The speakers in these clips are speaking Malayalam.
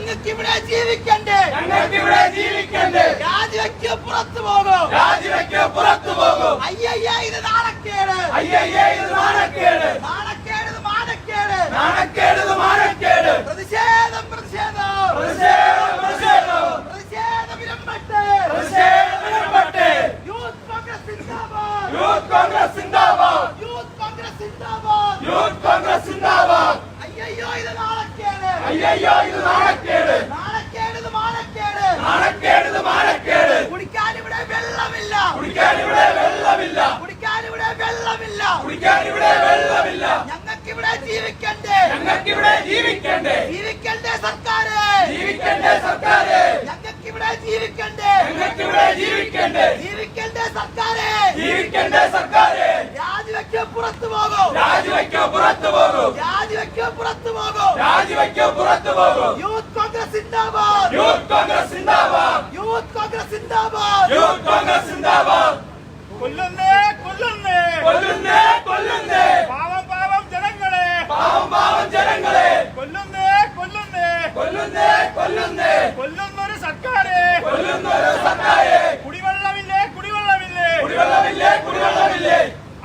ഞങ്ങൾക്ക് ഇവിടെ ജീവിക്കണ്ടേ? ഞങ്ങൾക്ക് ഇവിടെ ജീവിക്കണ്ടേ? രാജിവെക്ക് പുറത്തു പോകും. രാജിവെക്ക് പുറത്തു പോകും. അയ്യയ്യ ഇത് നാണക്കേട്. അയ്യയ്യേ ഇത് നാണക്കേട്. നാണക്കേട് മാനക്കേട്. നാണക്കേട് മാനക്കേട്. പ്രതിഷേധം പ്രതിഷേധം. പ്രതിഷേധം പ്രതിഷേധം. പ്രതിഷേധം വിരമ്പട്ടെ പ്രതിഷേധം വിരമ്പട്ടെ. യൂത്ത് കോൺഗ്രസ് സിന്ദാബാദ്. യൂത്ത് കോൺഗ്രസ് സിന്ദാബാദ്. യൂത്ത് കോൺഗ്രസ് സിന്ദാബാദ്. യൂത്ത് കോൺഗ്രസ് സിന്ദാബാദ്. അയ്യയ്യോ ഇത് നാണക്കേട്. അയ്യയ്യോ ഇത് നാണക്കേട് നാണക്കേട് ഇത് മാനക്കേട് നാണക്കേട് ഇത് മാനക്കേട് കുടിക്കാൻ ഇവിടെ വെള്ളമില്ല കുടിക്കാൻ ഇവിടെ വെള്ളമില്ല കുടിക്കാൻ ഇവിടെ വെള്ളമില്ല കുടിക്കാൻ ഇവിടെ വെള്ളമില്ല ഞങ്ങൾക്ക് ഇവിടെ ജീവിക്കണ്ടേ ഞങ്ങൾക്ക് ഇവിടെ ജീവിക്കണ്ടേ? ജീവിക്കണ്ടേ സർക്കാരെ? ജീവിക്കണ്ടേ സർക്കാരെ? ഞങ്ങൾക്ക് ഇവിടെ ജീവിക്കണ്ടേ? ഞങ്ങൾക്ക് ഇവിടെ ജീവിക്കണ്ടേ? ജീവിക്കണ്ടേ സർക്കാരെ? ജീവിക്കണ്ടേ സർക്കാരെ? രാജിവെക്കോ പുറത്തു പോകും. രാജിവെക്കോ പുറത്തു പോകൂ. രാജിവെക്കോ പുറത്തു പോകും. രാജിവെക്കോ പുറത്തു പോകൂ. യൂത്ത് കോൺഗ്രസ് സിന്ദാബാദ്. യൂത്ത് കോൺഗ്രസ് സിന്ദാബാദ്. യൂത്ത് കോൺഗ്രസ് സിന്ദാബാദ്. യൂത്ത് കോൺഗ്രസ് സിന്ദാബാദ്. കൊല്ലുന്നേ കൊല്ലുന്നേ. കൊല്ലുന്നേ കൊല്ലുന്നേ. കൊല്ലുന്നേ കൊല്ലുന്നേ. കൊല്ലുന്നേ കൊല്ലുന്നേ. കൊല്ലുന്നൊരു സർക്കാരെ. കൊല്ലുന്നൊരു സർക്കാരെ. കുടിവെള്ളമില്ലേ കുടിവെള്ളമില്ലേ. കുടിവെള്ളമില്ലേ കുടിവെള്ളമില്ലേ.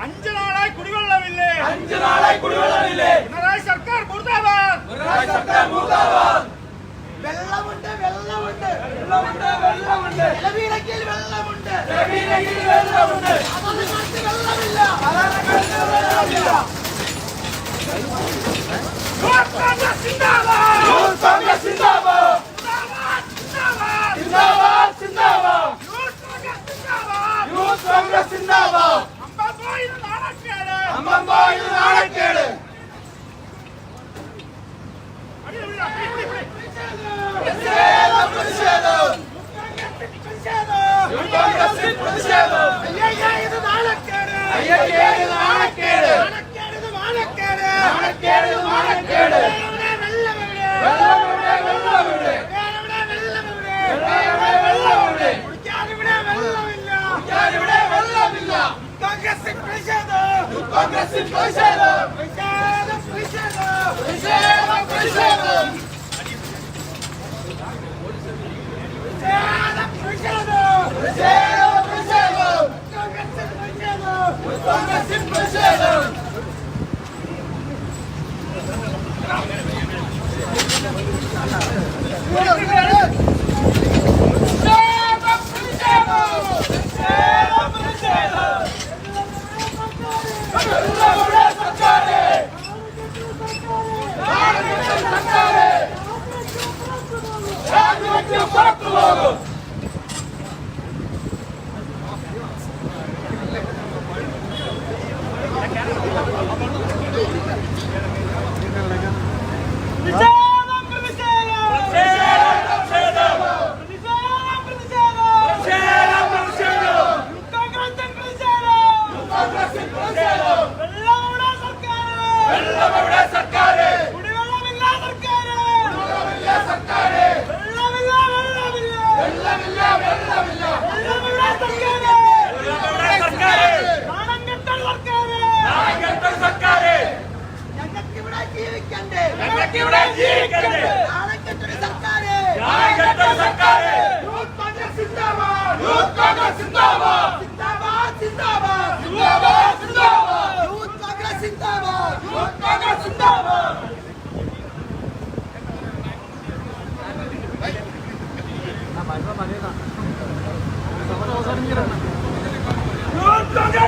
അഞ്ചു നാളായി കുടിവെള്ളമില്ലേ. അഞ്ചു നാളായി കുടിവെള്ളമില്ലേ. പിണറായി സർക്കാർ മുർദാബാദ്. പിണറായി സർക്കാർ മൂർദാബാദ്. വെള്ളമുണ്ട് വെള്ളമുണ്ട്. വെള്ളമുണ്ട് വെള്ളമുണ്ട്. ജലവീരങ്കിൽ വെള്ളമുണ്ട്. ജമീനയിൽ വെള്ളമുണ്ട്. വെള്ളമില്ല. വെള്ളമില്ല. Zindabad! Youth Congress Zindabad! Preserve! Bırak kulağını!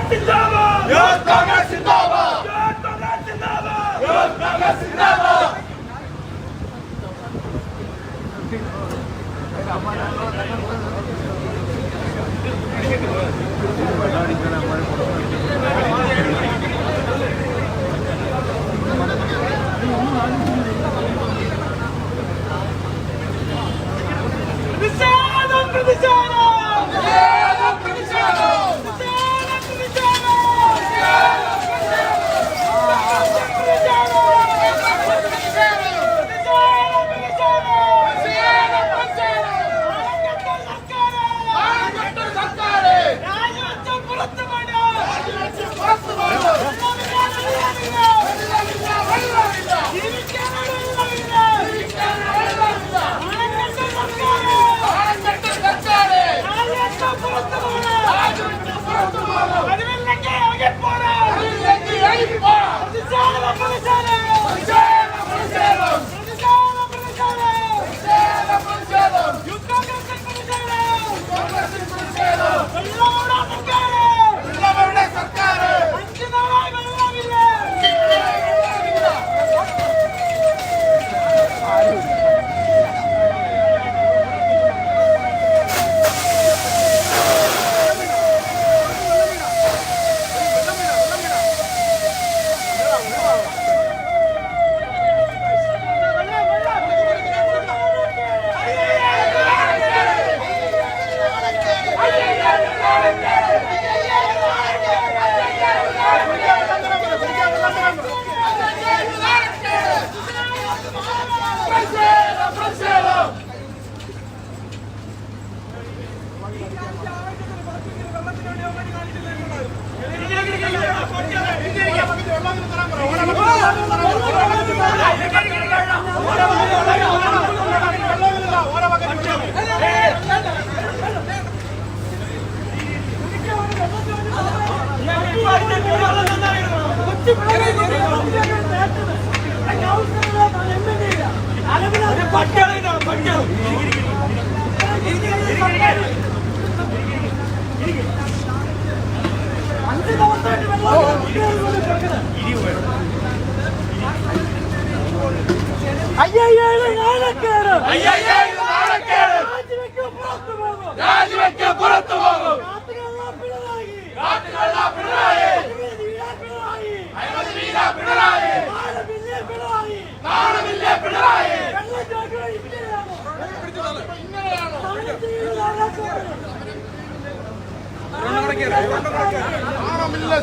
Yottama! Yottama! Thank you. പട്ട അയ്യായിരം നാളക്കേട് അയ്യായിരം നാളക്കേട് രാജിവെക്കും പുറത്തു പോകും രാജിവെക്കും പുറത്തു പോകും പിണറായി കാട്ടുകള്ള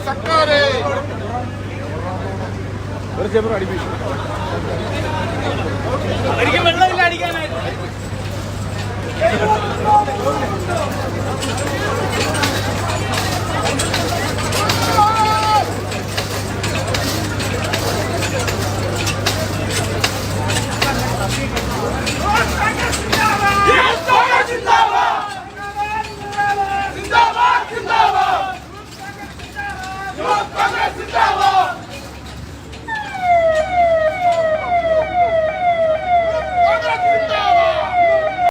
പിണറായി അഴിമതി വെള്ളമില്ല പിണറായി